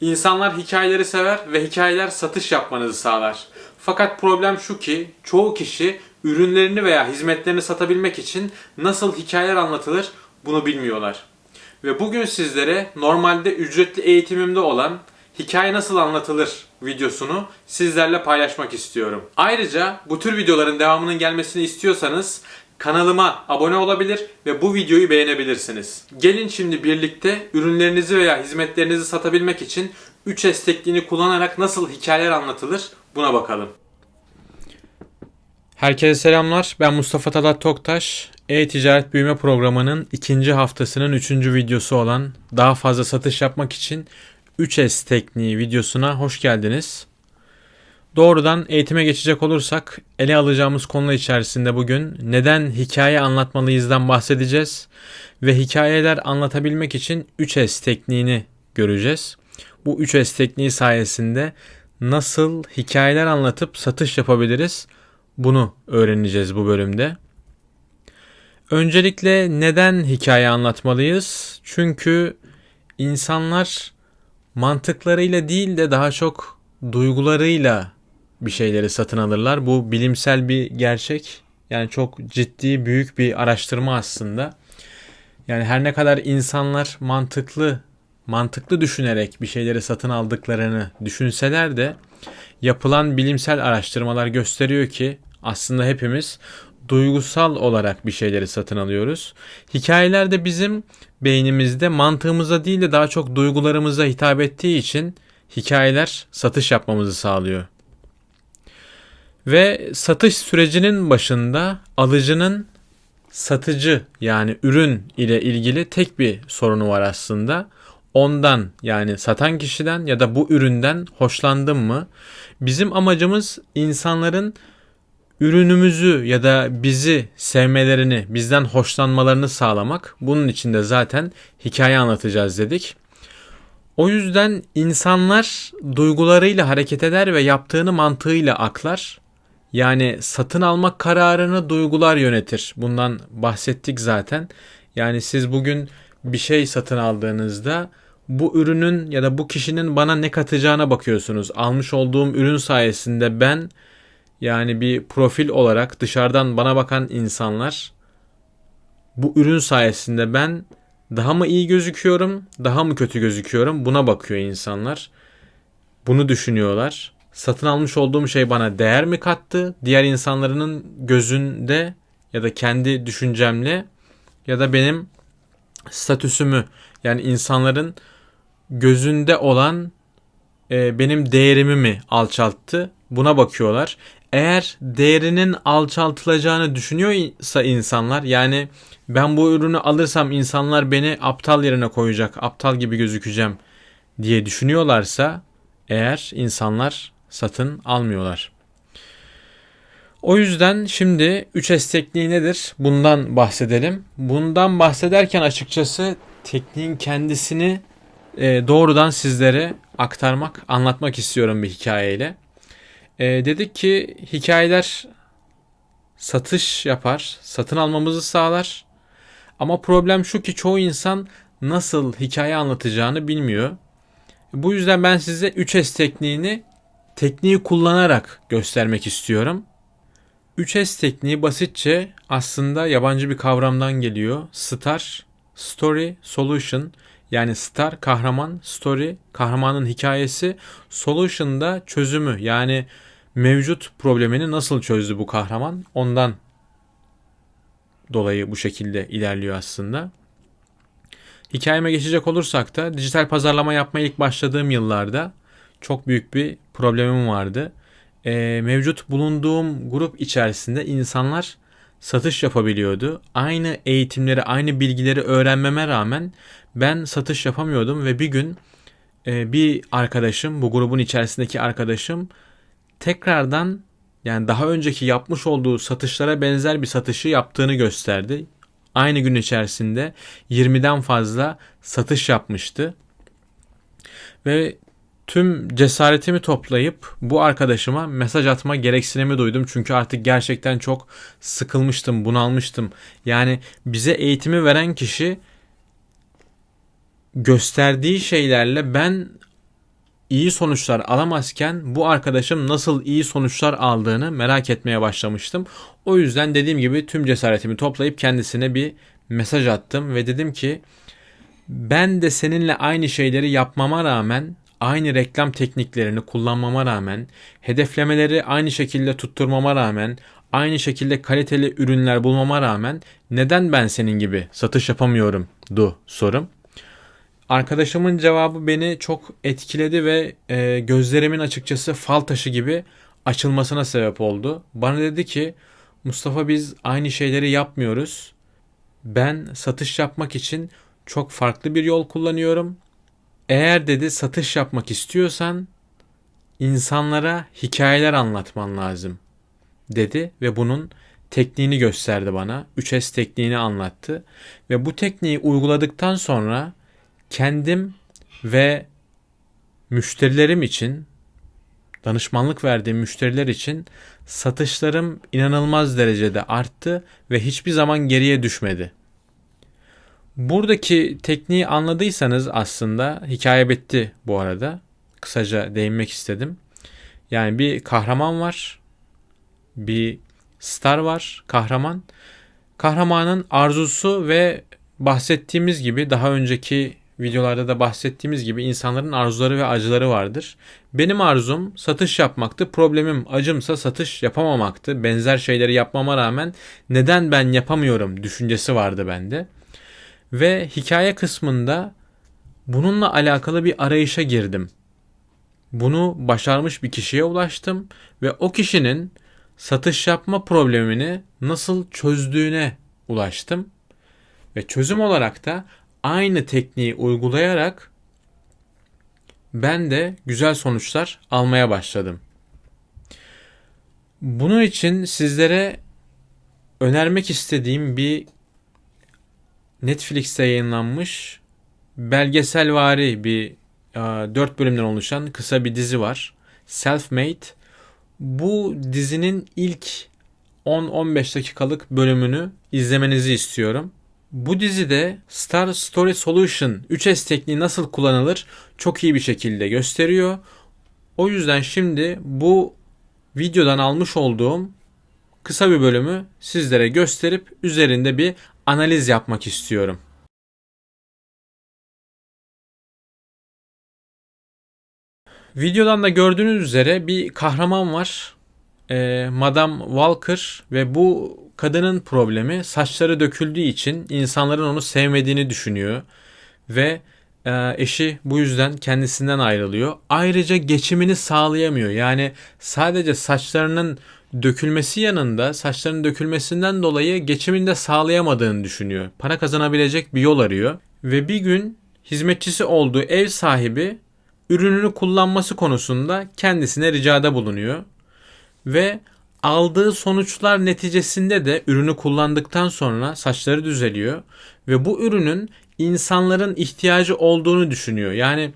İnsanlar hikayeleri sever ve hikayeler satış yapmanızı sağlar. Fakat problem şu ki çoğu kişi ürünlerini veya hizmetlerini satabilmek için nasıl hikayeler anlatılır bunu bilmiyorlar. Ve bugün sizlere normalde ücretli eğitimimde olan hikaye nasıl anlatılır videosunu sizlerle paylaşmak istiyorum. Ayrıca bu tür videoların devamının gelmesini istiyorsanız kanalıma abone olabilir ve bu videoyu beğenebilirsiniz. Gelin şimdi birlikte ürünlerinizi veya hizmetlerinizi satabilmek için 3S tekniğini kullanarak nasıl hikayeler anlatılır buna bakalım. Herkese selamlar. Ben Mustafa Talat Toktaş. E-Ticaret Büyüme Programı'nın ikinci haftasının üçüncü videosu olan daha fazla satış yapmak için 3S tekniği videosuna hoş geldiniz. Doğrudan eğitime geçecek olursak ele alacağımız konu içerisinde bugün neden hikaye anlatmalıyızdan bahsedeceğiz ve hikayeler anlatabilmek için 3S tekniğini göreceğiz. Bu 3S tekniği sayesinde nasıl hikayeler anlatıp satış yapabiliriz bunu öğreneceğiz bu bölümde. Öncelikle neden hikaye anlatmalıyız? Çünkü insanlar mantıklarıyla değil de daha çok duygularıyla bir şeyleri satın alırlar. Bu bilimsel bir gerçek. Yani çok ciddi büyük bir araştırma aslında. Yani her ne kadar insanlar mantıklı mantıklı düşünerek bir şeyleri satın aldıklarını düşünseler de yapılan bilimsel araştırmalar gösteriyor ki aslında hepimiz duygusal olarak bir şeyleri satın alıyoruz. Hikayeler de bizim beynimizde mantığımıza değil de daha çok duygularımıza hitap ettiği için hikayeler satış yapmamızı sağlıyor. Ve satış sürecinin başında alıcının satıcı yani ürün ile ilgili tek bir sorunu var aslında. Ondan yani satan kişiden ya da bu üründen hoşlandım mı? Bizim amacımız insanların ürünümüzü ya da bizi sevmelerini, bizden hoşlanmalarını sağlamak. Bunun için de zaten hikaye anlatacağız dedik. O yüzden insanlar duygularıyla hareket eder ve yaptığını mantığıyla aklar. Yani satın almak kararını duygular yönetir. Bundan bahsettik zaten. Yani siz bugün bir şey satın aldığınızda bu ürünün ya da bu kişinin bana ne katacağına bakıyorsunuz. Almış olduğum ürün sayesinde ben yani bir profil olarak dışarıdan bana bakan insanlar bu ürün sayesinde ben daha mı iyi gözüküyorum, daha mı kötü gözüküyorum buna bakıyor insanlar. Bunu düşünüyorlar. Satın almış olduğum şey bana değer mi kattı? Diğer insanların gözünde ya da kendi düşüncemle ya da benim statüsümü yani insanların gözünde olan e, benim değerimi mi alçalttı? Buna bakıyorlar. Eğer değerinin alçaltılacağını düşünüyorsa insanlar yani ben bu ürünü alırsam insanlar beni aptal yerine koyacak, aptal gibi gözükeceğim diye düşünüyorlarsa eğer insanlar satın almıyorlar. O yüzden şimdi 3S tekniği nedir? Bundan bahsedelim. Bundan bahsederken açıkçası tekniğin kendisini e, doğrudan sizlere aktarmak, anlatmak istiyorum bir hikayeyle. E, dedik ki hikayeler satış yapar, satın almamızı sağlar. Ama problem şu ki çoğu insan nasıl hikaye anlatacağını bilmiyor. Bu yüzden ben size 3S tekniğini tekniği kullanarak göstermek istiyorum. 3S tekniği basitçe aslında yabancı bir kavramdan geliyor. Star, Story, Solution. Yani Star kahraman, Story kahramanın hikayesi, Solution da çözümü. Yani mevcut problemini nasıl çözdü bu kahraman? Ondan dolayı bu şekilde ilerliyor aslında. Hikayeme geçecek olursak da dijital pazarlama yapmaya ilk başladığım yıllarda çok büyük bir problemim vardı. Ee, mevcut bulunduğum grup içerisinde insanlar satış yapabiliyordu. Aynı eğitimleri, aynı bilgileri öğrenmeme rağmen ben satış yapamıyordum ve bir gün e, bir arkadaşım, bu grubun içerisindeki arkadaşım tekrardan yani daha önceki yapmış olduğu satışlara benzer bir satışı yaptığını gösterdi. Aynı gün içerisinde 20'den fazla satış yapmıştı. Ve tüm cesaretimi toplayıp bu arkadaşıma mesaj atma gereksinimi duydum. Çünkü artık gerçekten çok sıkılmıştım, bunalmıştım. Yani bize eğitimi veren kişi gösterdiği şeylerle ben iyi sonuçlar alamazken bu arkadaşım nasıl iyi sonuçlar aldığını merak etmeye başlamıştım. O yüzden dediğim gibi tüm cesaretimi toplayıp kendisine bir mesaj attım ve dedim ki ben de seninle aynı şeyleri yapmama rağmen aynı reklam tekniklerini kullanmama rağmen, hedeflemeleri aynı şekilde tutturmama rağmen, aynı şekilde kaliteli ürünler bulmama rağmen neden ben senin gibi satış yapamıyorum du sorum. Arkadaşımın cevabı beni çok etkiledi ve e, gözlerimin açıkçası fal taşı gibi açılmasına sebep oldu. Bana dedi ki Mustafa biz aynı şeyleri yapmıyoruz. Ben satış yapmak için çok farklı bir yol kullanıyorum. Eğer dedi satış yapmak istiyorsan insanlara hikayeler anlatman lazım dedi ve bunun tekniğini gösterdi bana. 3S tekniğini anlattı ve bu tekniği uyguladıktan sonra kendim ve müşterilerim için danışmanlık verdiğim müşteriler için satışlarım inanılmaz derecede arttı ve hiçbir zaman geriye düşmedi. Buradaki tekniği anladıysanız aslında hikaye bitti bu arada. Kısaca değinmek istedim. Yani bir kahraman var. Bir star var, kahraman. Kahramanın arzusu ve bahsettiğimiz gibi daha önceki videolarda da bahsettiğimiz gibi insanların arzuları ve acıları vardır. Benim arzum satış yapmaktı. Problemim acımsa satış yapamamaktı. Benzer şeyleri yapmama rağmen neden ben yapamıyorum düşüncesi vardı bende. Ve hikaye kısmında bununla alakalı bir arayışa girdim. Bunu başarmış bir kişiye ulaştım ve o kişinin satış yapma problemini nasıl çözdüğüne ulaştım. Ve çözüm olarak da aynı tekniği uygulayarak ben de güzel sonuçlar almaya başladım. Bunun için sizlere önermek istediğim bir Netflix'te yayınlanmış belgeselvari bir 4 bölümden oluşan kısa bir dizi var. Self-Made. Bu dizinin ilk 10-15 dakikalık bölümünü izlemenizi istiyorum. Bu dizide Star Story Solution 3S tekniği nasıl kullanılır çok iyi bir şekilde gösteriyor. O yüzden şimdi bu videodan almış olduğum kısa bir bölümü sizlere gösterip üzerinde bir analiz yapmak istiyorum. Videodan da gördüğünüz üzere bir kahraman var. Ee, Madame Walker ve bu kadının problemi saçları döküldüğü için insanların onu sevmediğini düşünüyor ve e, eşi bu yüzden kendisinden ayrılıyor. Ayrıca geçimini sağlayamıyor. Yani sadece saçlarının dökülmesi yanında saçlarının dökülmesinden dolayı geçimini de sağlayamadığını düşünüyor. Para kazanabilecek bir yol arıyor ve bir gün hizmetçisi olduğu ev sahibi ürününü kullanması konusunda kendisine ricada bulunuyor ve aldığı sonuçlar neticesinde de ürünü kullandıktan sonra saçları düzeliyor ve bu ürünün insanların ihtiyacı olduğunu düşünüyor. Yani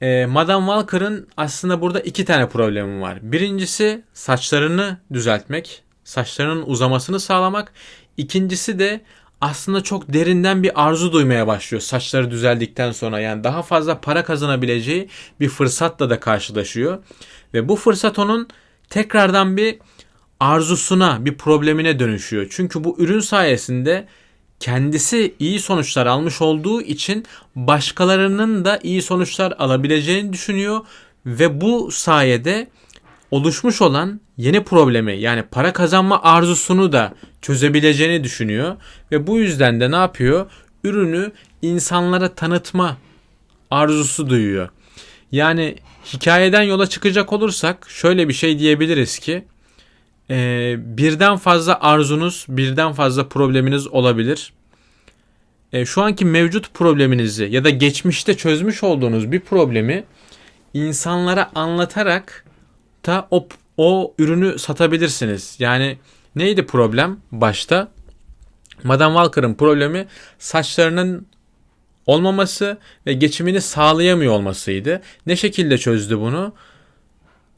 e, Madame Walker'ın aslında burada iki tane problemi var. Birincisi saçlarını düzeltmek, saçlarının uzamasını sağlamak. İkincisi de aslında çok derinden bir arzu duymaya başlıyor saçları düzeldikten sonra. Yani daha fazla para kazanabileceği bir fırsatla da karşılaşıyor. Ve bu fırsat onun tekrardan bir arzusuna, bir problemine dönüşüyor. Çünkü bu ürün sayesinde kendisi iyi sonuçlar almış olduğu için başkalarının da iyi sonuçlar alabileceğini düşünüyor ve bu sayede oluşmuş olan yeni problemi yani para kazanma arzusunu da çözebileceğini düşünüyor ve bu yüzden de ne yapıyor? Ürünü insanlara tanıtma arzusu duyuyor. Yani hikayeden yola çıkacak olursak şöyle bir şey diyebiliriz ki e, birden fazla arzunuz, birden fazla probleminiz olabilir. E, şu anki mevcut probleminizi ya da geçmişte çözmüş olduğunuz bir problemi insanlara anlatarak da o, o ürünü satabilirsiniz. Yani neydi problem başta? Madame Walker'ın problemi saçlarının olmaması ve geçimini sağlayamıyor olmasıydı. Ne şekilde çözdü bunu?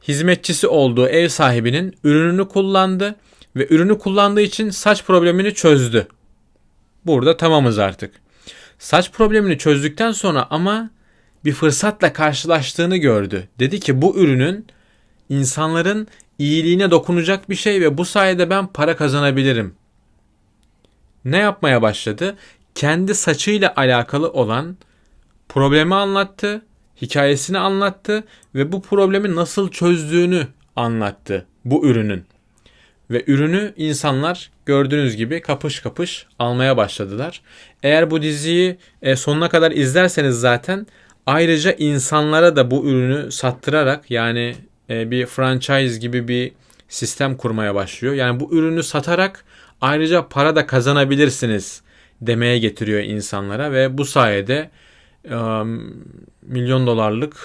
Hizmetçisi olduğu ev sahibinin ürününü kullandı ve ürünü kullandığı için saç problemini çözdü. Burada tamamız artık. Saç problemini çözdükten sonra ama bir fırsatla karşılaştığını gördü. Dedi ki bu ürünün insanların iyiliğine dokunacak bir şey ve bu sayede ben para kazanabilirim. Ne yapmaya başladı? Kendi saçıyla alakalı olan problemi anlattı, hikayesini anlattı ve bu problemi nasıl çözdüğünü anlattı bu ürünün. Ve ürünü insanlar gördüğünüz gibi kapış kapış almaya başladılar. Eğer bu diziyi e, sonuna kadar izlerseniz zaten ayrıca insanlara da bu ürünü sattırarak yani e, bir franchise gibi bir sistem kurmaya başlıyor. Yani bu ürünü satarak ayrıca para da kazanabilirsiniz demeye getiriyor insanlara ve bu sayede milyon dolarlık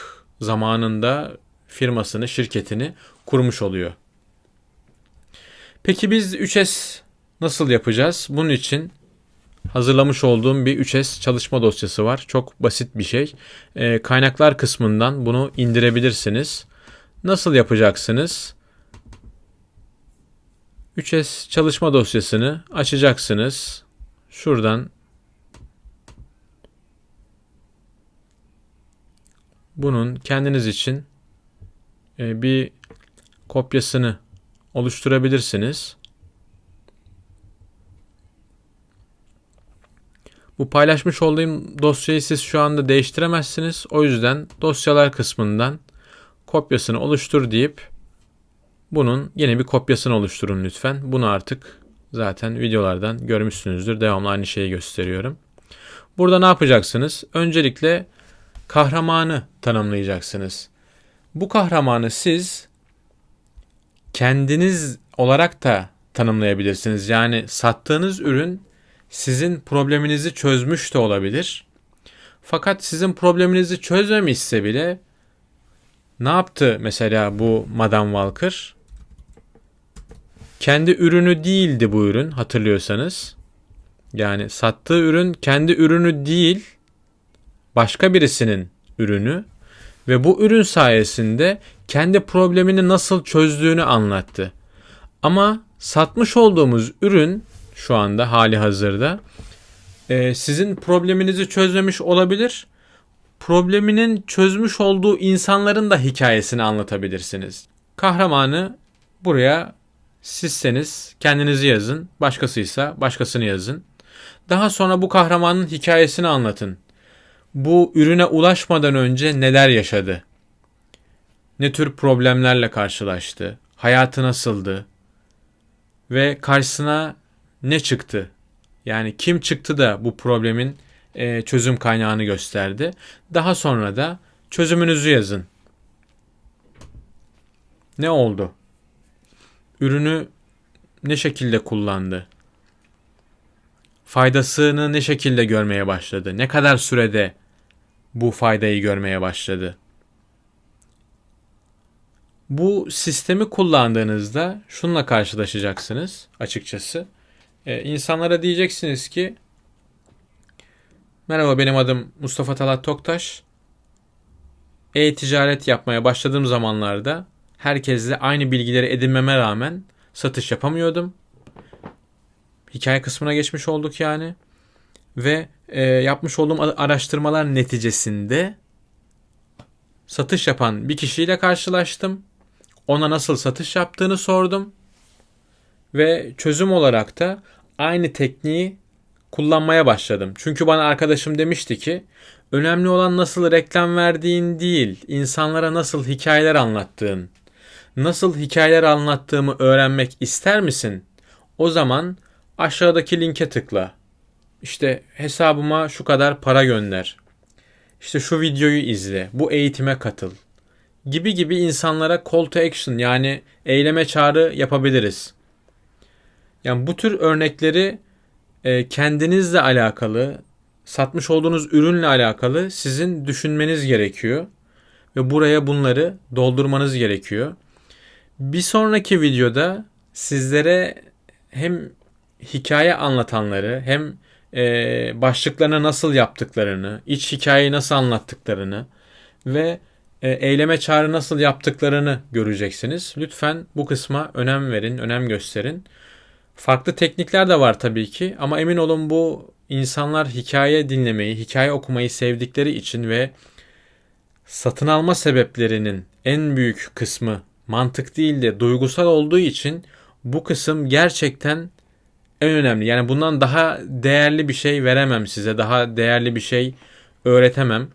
zamanında firmasını, şirketini kurmuş oluyor. Peki biz 3S nasıl yapacağız? Bunun için hazırlamış olduğum bir 3S çalışma dosyası var. Çok basit bir şey. E, kaynaklar kısmından bunu indirebilirsiniz. Nasıl yapacaksınız? 3S çalışma dosyasını açacaksınız. Şuradan bunun kendiniz için e, bir kopyasını oluşturabilirsiniz. Bu paylaşmış olduğum dosyayı siz şu anda değiştiremezsiniz. O yüzden dosyalar kısmından kopyasını oluştur deyip bunun yeni bir kopyasını oluşturun lütfen. Bunu artık zaten videolardan görmüşsünüzdür. Devamlı aynı şeyi gösteriyorum. Burada ne yapacaksınız? Öncelikle kahramanı tanımlayacaksınız. Bu kahramanı siz kendiniz olarak da tanımlayabilirsiniz. Yani sattığınız ürün sizin probleminizi çözmüş de olabilir. Fakat sizin probleminizi çözmemişse bile ne yaptı mesela bu Madame Walker? Kendi ürünü değildi bu ürün hatırlıyorsanız. Yani sattığı ürün kendi ürünü değil başka birisinin ürünü ve bu ürün sayesinde kendi problemini nasıl çözdüğünü anlattı. Ama satmış olduğumuz ürün şu anda hali hazırda e, sizin probleminizi çözmemiş olabilir. Probleminin çözmüş olduğu insanların da hikayesini anlatabilirsiniz. Kahramanı buraya sizseniz kendinizi yazın, başkasıysa başkasını yazın. Daha sonra bu kahramanın hikayesini anlatın. Bu ürüne ulaşmadan önce neler yaşadı? Ne tür problemlerle karşılaştı? Hayatı nasıldı? Ve karşısına ne çıktı? Yani kim çıktı da bu problemin e, çözüm kaynağını gösterdi. Daha sonra da çözümünüzü yazın. Ne oldu? Ürünü ne şekilde kullandı? Faydasını ne şekilde görmeye başladı? Ne kadar sürede bu faydayı görmeye başladı? Bu sistemi kullandığınızda şunla karşılaşacaksınız açıkçası. Ee, insanlara diyeceksiniz ki Merhaba benim adım Mustafa Talat Toktaş. E-ticaret yapmaya başladığım zamanlarda herkesle aynı bilgileri edinmeme rağmen satış yapamıyordum. Hikaye kısmına geçmiş olduk yani. Ve e, yapmış olduğum araştırmalar neticesinde satış yapan bir kişiyle karşılaştım. Ona nasıl satış yaptığını sordum. Ve çözüm olarak da aynı tekniği kullanmaya başladım. Çünkü bana arkadaşım demişti ki önemli olan nasıl reklam verdiğin değil, insanlara nasıl hikayeler anlattığın. Nasıl hikayeler anlattığımı öğrenmek ister misin? O zaman aşağıdaki linke tıkla. İşte hesabıma şu kadar para gönder. İşte şu videoyu izle. Bu eğitime katıl. Gibi gibi insanlara call to action yani eyleme çağrı yapabiliriz. Yani bu tür örnekleri e, kendinizle alakalı, satmış olduğunuz ürünle alakalı sizin düşünmeniz gerekiyor. Ve buraya bunları doldurmanız gerekiyor. Bir sonraki videoda sizlere hem hikaye anlatanları hem e, başlıklarını nasıl yaptıklarını, iç hikayeyi nasıl anlattıklarını ve e, eyleme çağrı nasıl yaptıklarını göreceksiniz. Lütfen bu kısma önem verin, önem gösterin. Farklı teknikler de var tabii ki ama emin olun bu insanlar hikaye dinlemeyi, hikaye okumayı sevdikleri için ve satın alma sebeplerinin en büyük kısmı mantık değil de duygusal olduğu için bu kısım gerçekten en önemli. Yani bundan daha değerli bir şey veremem size. Daha değerli bir şey öğretemem.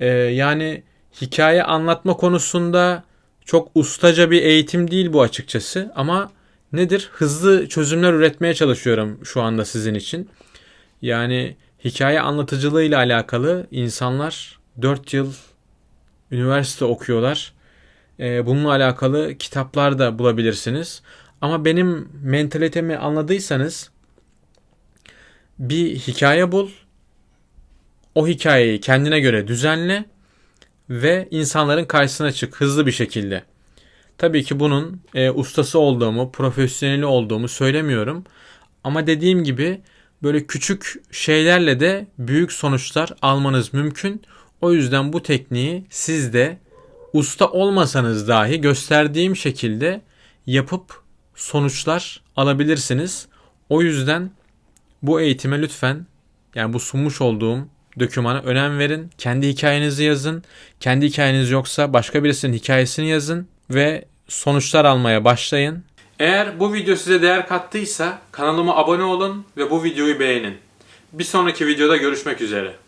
Ee, yani hikaye anlatma konusunda çok ustaca bir eğitim değil bu açıkçası. Ama nedir? Hızlı çözümler üretmeye çalışıyorum şu anda sizin için. Yani hikaye anlatıcılığı ile alakalı insanlar 4 yıl üniversite okuyorlar. Ee, bununla alakalı kitaplar da bulabilirsiniz. Ama benim mentalitemi anladıysanız bir hikaye bul. O hikayeyi kendine göre düzenle ve insanların karşısına çık hızlı bir şekilde. Tabii ki bunun e, ustası olduğumu, profesyoneli olduğumu söylemiyorum. Ama dediğim gibi böyle küçük şeylerle de büyük sonuçlar almanız mümkün. O yüzden bu tekniği siz de usta olmasanız dahi gösterdiğim şekilde yapıp sonuçlar alabilirsiniz. O yüzden bu eğitime lütfen yani bu sunmuş olduğum dokümana önem verin. Kendi hikayenizi yazın. Kendi hikayeniz yoksa başka birisinin hikayesini yazın ve sonuçlar almaya başlayın. Eğer bu video size değer kattıysa kanalıma abone olun ve bu videoyu beğenin. Bir sonraki videoda görüşmek üzere.